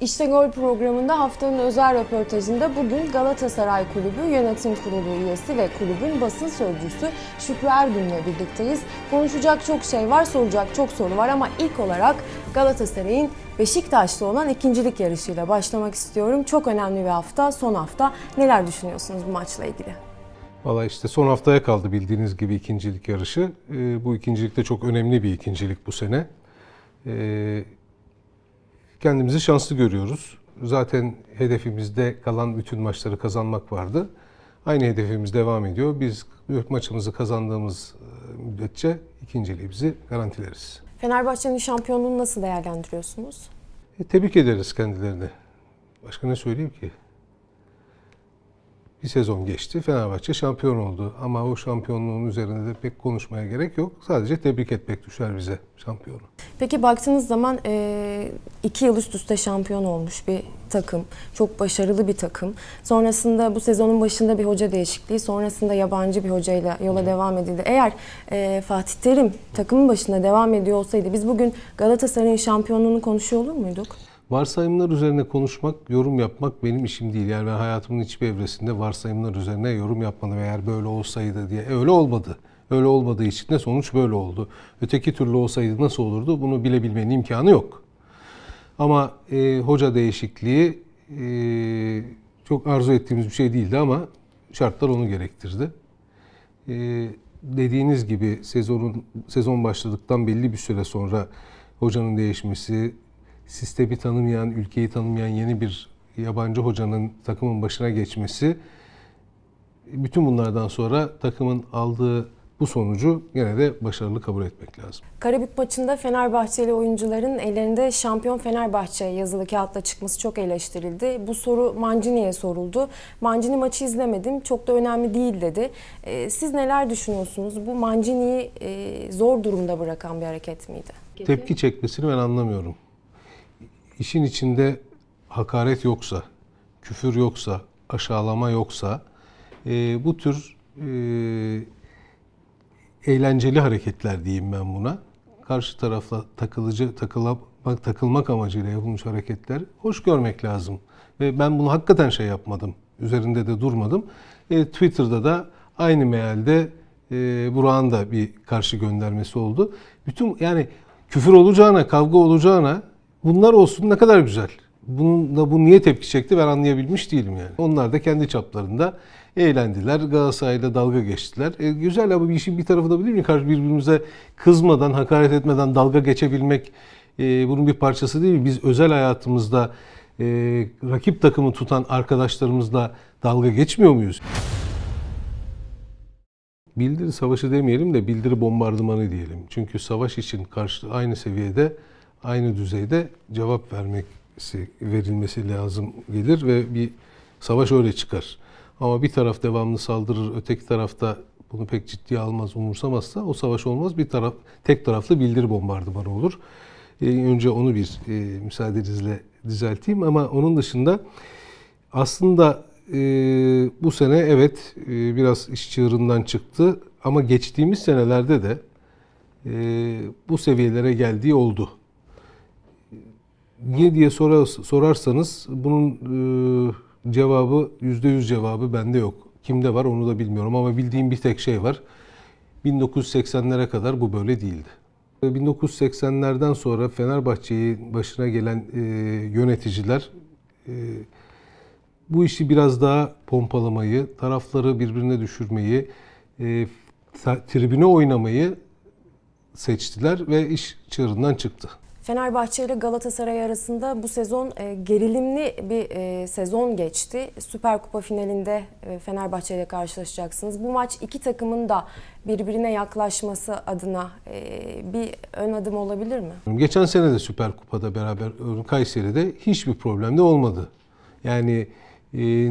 İşte Gol programında haftanın özel röportajında bugün Galatasaray Kulübü Yönetim Kurulu üyesi ve kulübün basın sözcüsü Şükrü Ergün'le birlikteyiz. Konuşacak çok şey var, soracak çok soru var ama ilk olarak Galatasaray'ın Beşiktaş'ta olan ikincilik yarışıyla başlamak istiyorum. Çok önemli bir hafta, son hafta. Neler düşünüyorsunuz bu maçla ilgili? Valla işte son haftaya kaldı bildiğiniz gibi ikincilik yarışı. Ee, bu ikincilik de çok önemli bir ikincilik bu sene. Kendimizi şanslı görüyoruz. Zaten hedefimizde kalan bütün maçları kazanmak vardı. Aynı hedefimiz devam ediyor. Biz maçımızı kazandığımız e, müddetçe ikinciliğimizi garantileriz. Fenerbahçe'nin şampiyonluğunu nasıl değerlendiriyorsunuz? E, tebrik ederiz kendilerini. Başka ne söyleyeyim ki? Bir sezon geçti. Fenerbahçe şampiyon oldu. Ama o şampiyonluğun üzerinde de pek konuşmaya gerek yok. Sadece tebrik etmek düşer bize şampiyonu. Peki baktığınız zaman e, iki yıl üst üste şampiyon olmuş bir takım. Çok başarılı bir takım. Sonrasında bu sezonun başında bir hoca değişikliği, sonrasında yabancı bir hocayla yola devam edildi. Eğer e, Fatih Terim takımın başında devam ediyor olsaydı biz bugün Galatasaray'ın şampiyonluğunu konuşuyor olur muyduk? Varsayımlar üzerine konuşmak, yorum yapmak benim işim değil. Yani ben hayatımın hiçbir evresinde varsayımlar üzerine yorum yapmadım eğer böyle olsaydı diye. E, öyle olmadı. Öyle olmadığı için de sonuç böyle oldu. Öteki türlü olsaydı nasıl olurdu bunu bilebilmenin imkanı yok. Ama e, hoca değişikliği e, çok arzu ettiğimiz bir şey değildi ama şartlar onu gerektirdi. E, dediğiniz gibi sezonun sezon başladıktan belli bir süre sonra hocanın değişmesi, sistemi tanımayan, ülkeyi tanımayan yeni bir yabancı hocanın takımın başına geçmesi bütün bunlardan sonra takımın aldığı bu sonucu gene de başarılı kabul etmek lazım. Karabük maçında Fenerbahçeli oyuncuların ellerinde şampiyon Fenerbahçe yazılı kağıtla çıkması çok eleştirildi. Bu soru Mancini'ye soruldu. Mancini maçı izlemedim, çok da önemli değil dedi. Ee, siz neler düşünüyorsunuz? Bu Mancini'yi e, zor durumda bırakan bir hareket miydi? Tepki çekmesini ben anlamıyorum. İşin içinde hakaret yoksa, küfür yoksa, aşağılama yoksa e, bu tür e, eğlenceli hareketler diyeyim ben buna. Karşı tarafla takılıcı takılmak, takılmak amacıyla yapılmış hareketler hoş görmek lazım. Ve ben bunu hakikaten şey yapmadım. Üzerinde de durmadım. E, Twitter'da da aynı mealde e, Burak'ın da bir karşı göndermesi oldu. Bütün yani küfür olacağına, kavga olacağına bunlar olsun ne kadar güzel. Bunun da bu niye tepki çekti ben anlayabilmiş değilim yani. Onlar da kendi çaplarında eğlendiler. Galatasaray'la dalga geçtiler. E, güzel ama bir işin bir tarafı da bilir mi? Karşı birbirimize kızmadan, hakaret etmeden dalga geçebilmek e, bunun bir parçası değil mi? Biz özel hayatımızda e, rakip takımı tutan arkadaşlarımızla dalga geçmiyor muyuz? Bildiri savaşı demeyelim de bildiri bombardımanı diyelim. Çünkü savaş için karşı aynı seviyede, aynı düzeyde cevap vermesi verilmesi lazım gelir ve bir savaş öyle çıkar. Ama bir taraf devamlı saldırır, öteki tarafta bunu pek ciddiye almaz, umursamazsa o savaş olmaz. Bir taraf tek taraflı bildiri bombardımanı olur. Ee, önce onu bir e, müsaadenizle düzelteyim ama onun dışında aslında e, bu sene evet e, biraz iş çığırından çıktı ama geçtiğimiz senelerde de e, bu seviyelere geldiği oldu. Niye diye sorar, sorarsanız bunun e, cevabı yüzde yüz cevabı bende yok. Kimde var onu da bilmiyorum ama bildiğim bir tek şey var. 1980'lere kadar bu böyle değildi. 1980'lerden sonra Fenerbahçe'yi başına gelen e, yöneticiler e, bu işi biraz daha pompalamayı, tarafları birbirine düşürmeyi, e, tribüne oynamayı seçtiler ve iş çığırından çıktı. Fenerbahçe ile Galatasaray arasında bu sezon e, gerilimli bir e, sezon geçti. Süper Kupa finalinde e, Fenerbahçe ile karşılaşacaksınız. Bu maç iki takımın da birbirine yaklaşması adına bir ön adım olabilir mi? Geçen sene de Süper Kupa'da beraber Kayseri'de hiçbir problem de olmadı. Yani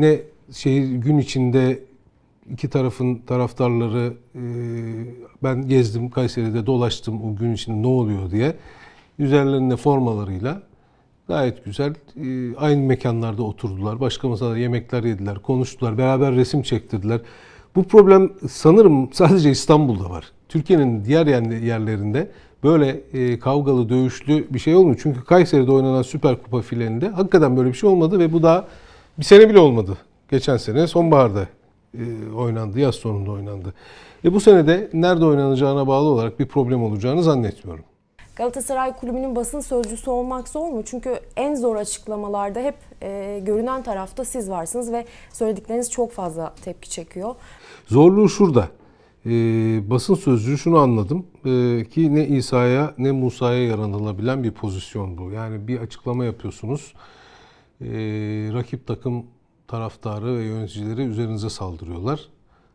ne şey gün içinde iki tarafın taraftarları ben gezdim Kayseri'de dolaştım o gün içinde ne oluyor diye üzerlerinde formalarıyla gayet güzel e, aynı mekanlarda oturdular. Başka masada yemekler yediler, konuştular, beraber resim çektirdiler. Bu problem sanırım sadece İstanbul'da var. Türkiye'nin diğer yerlerinde böyle e, kavgalı, dövüşlü bir şey olmuyor. Çünkü Kayseri'de oynanan Süper Kupa finalinde hakikaten böyle bir şey olmadı ve bu daha bir sene bile olmadı. Geçen sene sonbaharda e, oynandı, yaz sonunda oynandı. E bu sene de nerede oynanacağına bağlı olarak bir problem olacağını zannetmiyorum. Galatasaray Kulübü'nün basın sözcüsü olmak zor mu? Çünkü en zor açıklamalarda hep e, görünen tarafta siz varsınız ve söyledikleriniz çok fazla tepki çekiyor. Zorluğu şurada. Ee, basın sözcüğü şunu anladım ee, ki ne İsa'ya ne Musa'ya yaranılabilen bir pozisyon bu. Yani bir açıklama yapıyorsunuz. Ee, rakip takım taraftarı ve yöneticileri üzerinize saldırıyorlar.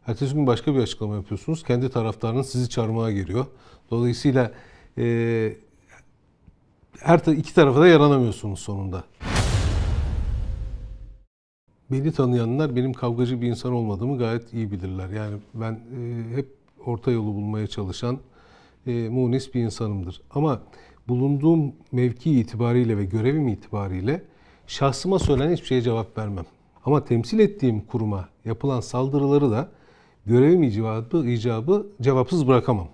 Ertesi gün başka bir açıklama yapıyorsunuz. Kendi taraftarınız sizi çarmıha giriyor. Dolayısıyla e, her iki tarafa da yaranamıyorsunuz sonunda. Beni tanıyanlar benim kavgacı bir insan olmadığımı gayet iyi bilirler. Yani ben e, hep orta yolu bulmaya çalışan e, munis bir insanımdır. Ama bulunduğum mevki itibariyle ve görevim itibariyle şahsıma söylenen hiçbir şeye cevap vermem. Ama temsil ettiğim kuruma yapılan saldırıları da görevim icabı, icabı cevapsız bırakamam.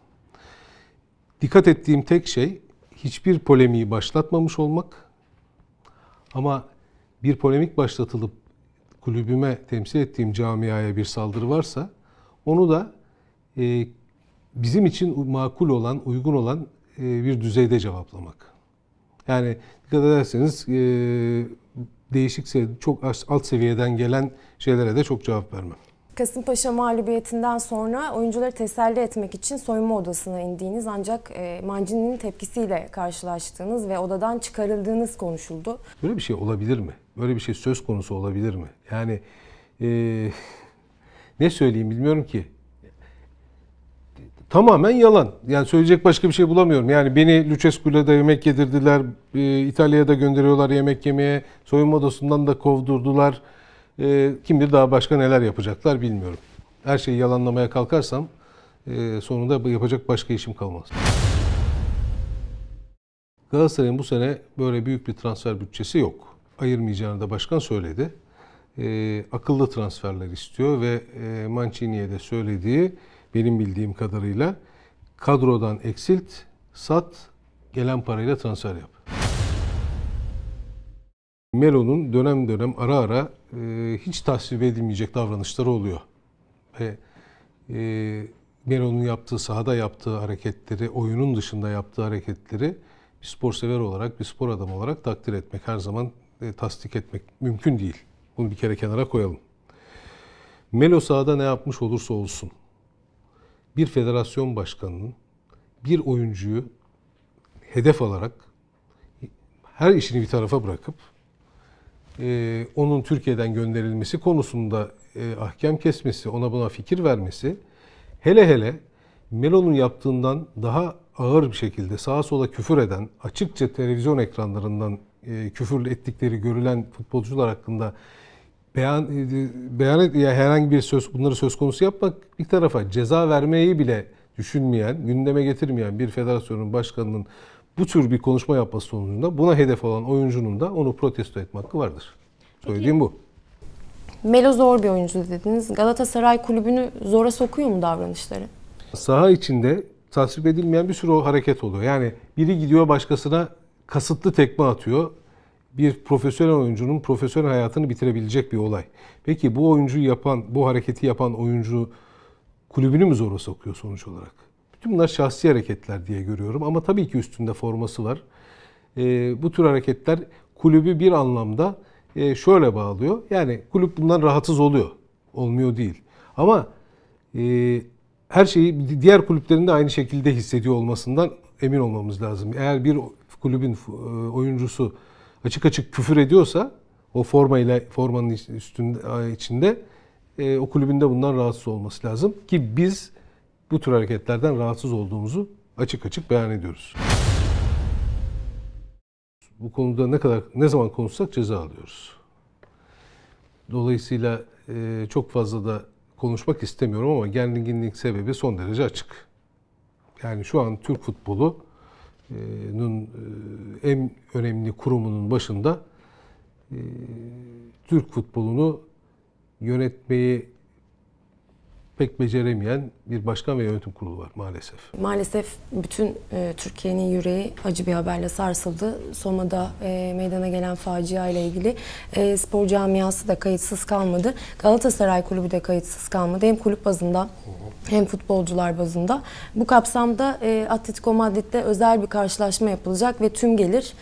Dikkat ettiğim tek şey hiçbir polemiği başlatmamış olmak. Ama bir polemik başlatılıp kulübüme temsil ettiğim camiaya bir saldırı varsa onu da e, bizim için makul olan, uygun olan e, bir düzeyde cevaplamak. Yani dikkat ederseniz e, değişik, se- çok alt seviyeden gelen şeylere de çok cevap vermem. Kasımpaşa mağlubiyetinden sonra oyuncuları teselli etmek için soyunma odasına indiğiniz ancak e, Mancini'nin tepkisiyle karşılaştığınız ve odadan çıkarıldığınız konuşuldu. Böyle bir şey olabilir mi? Böyle bir şey söz konusu olabilir mi? Yani eee, ne söyleyeyim bilmiyorum ki. Tamamen yalan. Yani söyleyecek başka bir şey bulamıyorum. Yani beni Lucescu'yla da yemek yedirdiler. eee, İtalya'ya da gönderiyorlar yemek yemeye. Soyunma odasından da kovdurdular. Eee, kim bilir daha başka neler yapacaklar bilmiyorum. Her şeyi yalanlamaya kalkarsam eee, sonunda yapacak başka işim kalmaz. Galatasaray'ın bu sene böyle büyük bir transfer bütçesi yok. Ayırmayacağını da başkan söyledi. Ee, akıllı transferler istiyor ve e, Mancini'ye de söylediği benim bildiğim kadarıyla kadrodan eksilt, sat, gelen parayla transfer yap. Melo'nun dönem dönem ara ara e, hiç tasvip edilmeyecek davranışları oluyor. Ve e, Melo'nun yaptığı, sahada yaptığı hareketleri, oyunun dışında yaptığı hareketleri bir spor sever olarak, bir spor adamı olarak takdir etmek, her zaman e, tasdik etmek mümkün değil. Bunu bir kere kenara koyalım. Melo sahada ne yapmış olursa olsun, bir federasyon başkanının bir oyuncuyu hedef alarak her işini bir tarafa bırakıp e, onun Türkiye'den gönderilmesi konusunda e, ahkam kesmesi, ona buna fikir vermesi, hele hele Melo'nun yaptığından daha ağır bir şekilde sağa sola küfür eden, açıkça televizyon ekranlarından e, küfür ettikleri görülen futbolcular hakkında beyan e, beyan et- ya herhangi bir söz bunları söz konusu yapmak bir tarafa ceza vermeyi bile düşünmeyen, gündeme getirmeyen bir federasyonun başkanının bu tür bir konuşma yapması sonucunda buna hedef olan oyuncunun da onu protesto etme hakkı vardır. Söylediğim bu. Melo zor bir oyuncu dediniz. Galatasaray Kulübü'nü zora sokuyor mu davranışları? Saha içinde tasvip edilmeyen bir sürü o hareket oluyor. Yani biri gidiyor başkasına kasıtlı tekme atıyor. Bir profesyonel oyuncunun profesyonel hayatını bitirebilecek bir olay. Peki bu oyuncuyu yapan, bu hareketi yapan oyuncu kulübünü mü zora sokuyor sonuç olarak? Bütün bunlar şahsi hareketler diye görüyorum ama tabii ki üstünde forması var. Ee, bu tür hareketler kulübü bir anlamda e, şöyle bağlıyor. Yani kulüp bundan rahatsız oluyor. Olmuyor değil. Ama e, her şeyi diğer kulüplerin de aynı şekilde hissediyor olmasından emin olmamız lazım. Eğer bir kulübün e, oyuncusu açık açık küfür ediyorsa o formayla formanın üstünde içinde e, o kulübünde bundan rahatsız olması lazım ki biz bu tür hareketlerden rahatsız olduğumuzu açık açık beyan ediyoruz. Bu konuda ne kadar ne zaman konuşsak ceza alıyoruz. Dolayısıyla e, çok fazla da konuşmak istemiyorum ama gerginliğin sebebi son derece açık. Yani şu an Türk futbolunun e, en önemli kurumunun başında e, Türk futbolunu yönetmeyi pek beceremeyen bir başkan ve yönetim kurulu var maalesef. Maalesef bütün e, Türkiye'nin yüreği acı bir haberle sarsıldı. Soma'da e, meydana gelen facia ile ilgili e, spor camiası da kayıtsız kalmadı. Galatasaray Kulübü de kayıtsız kalmadı. Hem kulüp bazında hem futbolcular bazında. Bu kapsamda e, Atletico Madrid'de özel bir karşılaşma yapılacak ve tüm gelir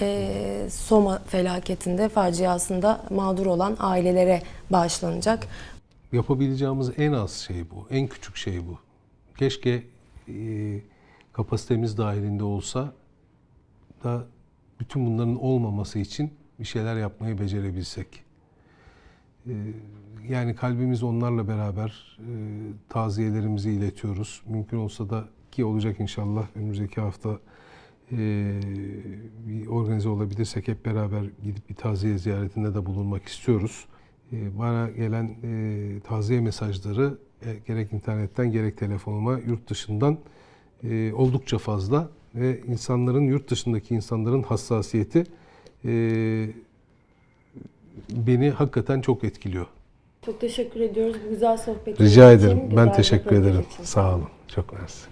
e, Soma felaketinde, faciasında mağdur olan ailelere bağışlanacak. Yapabileceğimiz en az şey bu, en küçük şey bu. Keşke e, kapasitemiz dahilinde olsa da bütün bunların olmaması için bir şeyler yapmayı becerebilsek. E, yani kalbimiz onlarla beraber e, taziyelerimizi iletiyoruz. Mümkün olsa da ki olacak inşallah önümüzdeki hafta e, bir organize olabilirsek hep beraber gidip bir taziye ziyaretinde de bulunmak istiyoruz. E, bana gelen e, taziye mesajları e, gerek internetten gerek telefonuma yurt dışından e, oldukça fazla ve insanların yurt dışındaki insanların hassasiyeti beni hakikaten çok etkiliyor. Çok teşekkür ediyoruz bu güzel sohbet Rica ederim. Ben teşekkür ederim. Sağ olun. Çok mersi.